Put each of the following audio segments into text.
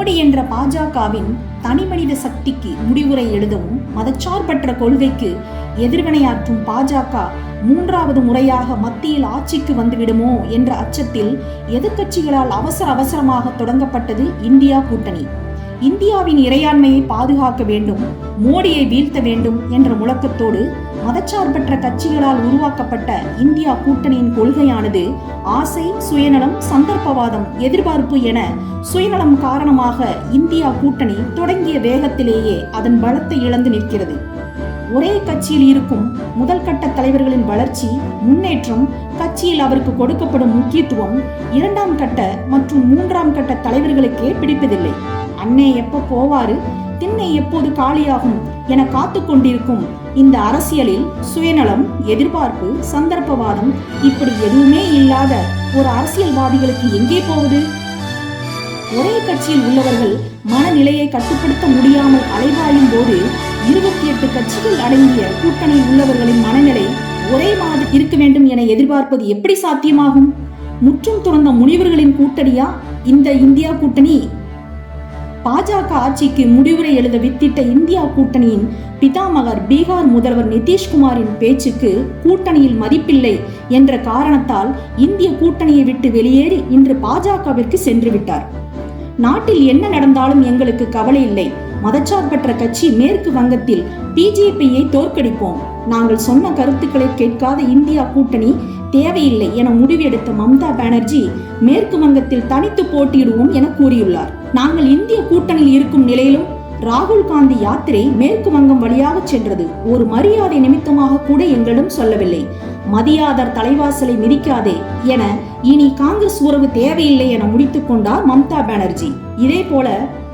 மோடி என்ற பாஜகவின் தனிமனித சக்திக்கு முடிவுரை எழுதவும் மதச்சார்பற்ற கொள்கைக்கு எதிர்வினையாற்றும் பாஜக மூன்றாவது முறையாக மத்தியில் ஆட்சிக்கு வந்துவிடுமோ என்ற அச்சத்தில் எதிர்க்கட்சிகளால் அவசர அவசரமாக தொடங்கப்பட்டது இந்தியா கூட்டணி. இந்தியாவின் இறையாண்மையை பாதுகாக்க வேண்டும் மோடியை வீழ்த்த வேண்டும் என்ற முழக்கத்தோடு மதச்சார்பற்ற கட்சிகளால் உருவாக்கப்பட்ட இந்தியா கூட்டணியின் கொள்கையானது ஆசை சுயநலம் சந்தர்ப்பவாதம் எதிர்பார்ப்பு என சுயநலம் காரணமாக இந்தியா கூட்டணி தொடங்கிய வேகத்திலேயே அதன் பலத்தை இழந்து நிற்கிறது. ஒரே கட்சியில் இருக்கும் முதல் கட்ட தலைவர்களின் வளர்ச்சி முன்னேற்றம் கட்சியில் அவருக்கு கொடுக்கப்படும் முக்கியத்துவம் இரண்டாம் கட்ட மற்றும் மூன்றாம் கட்ட தலைவர்களுக்கே பிடிப்பதில்லை. அண்ணே எப்போ போவாரு? திண்ணை எப்போது காலியாகும் என காத்து கொண்டிருக்கும் இந்த அரசியலில் சுயநலம் எதிர்பார்ப்பு சந்தர்ப்பவாதம் இப்படி எதுவுமே இல்லாத ஒரு அரசியல்வாதிகளுக்கு எங்கே போகுது ஒரே கட்சியில் உள்ளவர்கள் மனநிலையை கட்டுப்படுத்த முடியாமல் அலைவாயும் போது இருபத்தி எட்டு கட்சிகள் அடங்கிய கூட்டணியில் உள்ளவர்களின் மனநிலை ஒரே மாதிரி இருக்க வேண்டும் என எதிர்பார்ப்பது எப்படி சாத்தியமாகும்? முற்றும் துறந்த முனிவர்களின் கூட்டணியா? இந்த இந்தியா கூட்டணி பாஜக ஆட்சிக்கு முடிவுரை எழுத வித்திட்ட இந்தியா கூட்டணியின் பிதாமகர் பீகார் முதல்வர் நிதிஷ்குமாரின் பேச்சுக்கு கூட்டணியில் மதிப்பில்லை என்ற காரணத்தால் இந்திய கூட்டணியை விட்டு வெளியேறி இன்று பாஜகவிற்கு சென்றுவிட்டார். நாட்டில் என்ன நடந்தாலும் எங்களுக்கு கவலை இல்லை. மதச்சார்பற்ற கட்சி மேற்கு வங்கத்தில் பிஜேபியை தோற்கடிப்போம். நாங்கள் சொன்ன கருத்துக்களை கேட்காத இந்தியா கூட்டணி தேவையில்லை என முடிவெடுத்த மம்தா பானர்ஜி மேற்கு வங்கத்தில் தனித்து போட்டியிடுவோம் என கூறியுள்ளார். நாங்கள் இந்திய கூட்டணியில் இருக்கும் நிலையிலும் ராகுல் காந்தி யாத்திரை மேற்கு வங்கம் வழியாக சென்றது. ஒரு மரியாதை நிமித்தமாக கூட எங்களிடம் சொல்லவில்லை. மதியாதர் தலைவாசலை மிதிக்காதே என இனி காங்கிரஸ் உறவு தேவையில்லை என முடித்துக் கொண்டார் மம்தா பானர்ஜி. இதே போல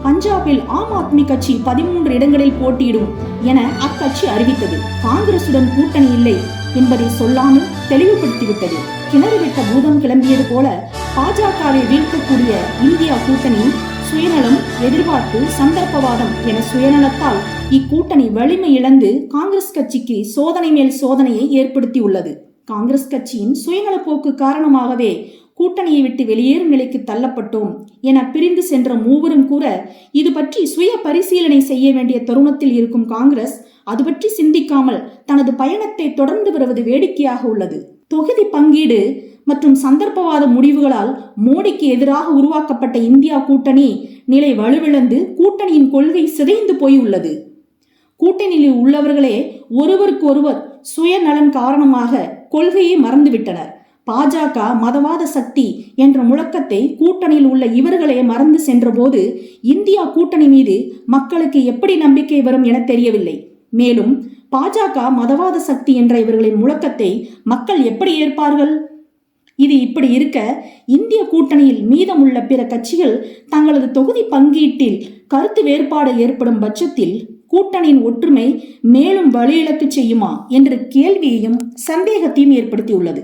பஞ்சாபில் ஆம் ஆத்மி கட்சி பதிமூன்று இடங்களில் போட்டியிடும் என அக்கட்சி அறிவித்தது. காங்கிரசுடன் கூட்டணி இல்லை என்பதை சொல்லாமல் தெளிவுபடுத்திவிட்டது. கிணறு விட்ட பூதம் கிளம்பியது போல பாஜகவை வீழ்த்தக்கூடிய இந்தியா கூட்டணி சுயநலம் எதிர்பார்ப்பு சந்தர்ப்பவாதம் என சுயநலத்தால் இக்கூட்டணி வலிமை இழந்து காங்கிரஸ் கட்சிக்கு சோதனை மேல் சோதனையை ஏற்படுத்தியுள்ளது. காங்கிரஸ் கட்சியின் சுயநல போக்கு காரணமாகவே கூட்டணியை விட்டு வெளியேறும் நிலைக்கு தள்ளப்பட்டோம் என பிரிந்து சென்ற மூவரும் கூற இது பற்றி சுய பரிசீலனை செய்ய வேண்டிய தருணத்தில் இருக்கும் காங்கிரஸ் அது பற்றி சிந்திக்காமல் தனது பயணத்தை தொடர்ந்து வருவது வேடிக்கையாக உள்ளது. தொகுதி பங்கீடு மற்றும் சந்தர்ப்பவாத முடிவுகளால் மோடிக்கு எதிராக உருவாக்கப்பட்ட இந்தியா கூட்டணி நிலை வலுவிழந்து கூட்டணியின் கொள்கை சிதைந்து போய் உள்ளது. கூட்டணியில் உள்ளவர்களே ஒருவருக்கொருவர் சுயநலன் காரணமாக கொள்கையை மறந்துவிட்டனர். பாஜக மதவாத சக்தி என்ற முழக்கத்தை கூட்டணியில் உள்ள இவர்களே மறந்து சென்றபோது இந்தியா கூட்டணி மீது மக்களுக்கு எப்படி நம்பிக்கை வரும் என தெரியவில்லை. மேலும் பாஜக மதவாத சக்தி என்ற இவர்களின் முழக்கத்தை மக்கள் எப்படி ஏற்பார்கள்? இது இப்படி இருக்க இந்திய கூட்டணியில் மீதமுள்ள பிற கட்சிகள் தங்களது தொகுதி பங்கீட்டில் கருத்து வேறுபாடு ஏற்படும் பட்சத்தில் கூட்டணியின் ஒற்றுமை மேலும் வலியிழக்க செய்யுமா என்ற கேள்வியையும் சந்தேகத்தையும் ஏற்படுத்தியுள்ளது.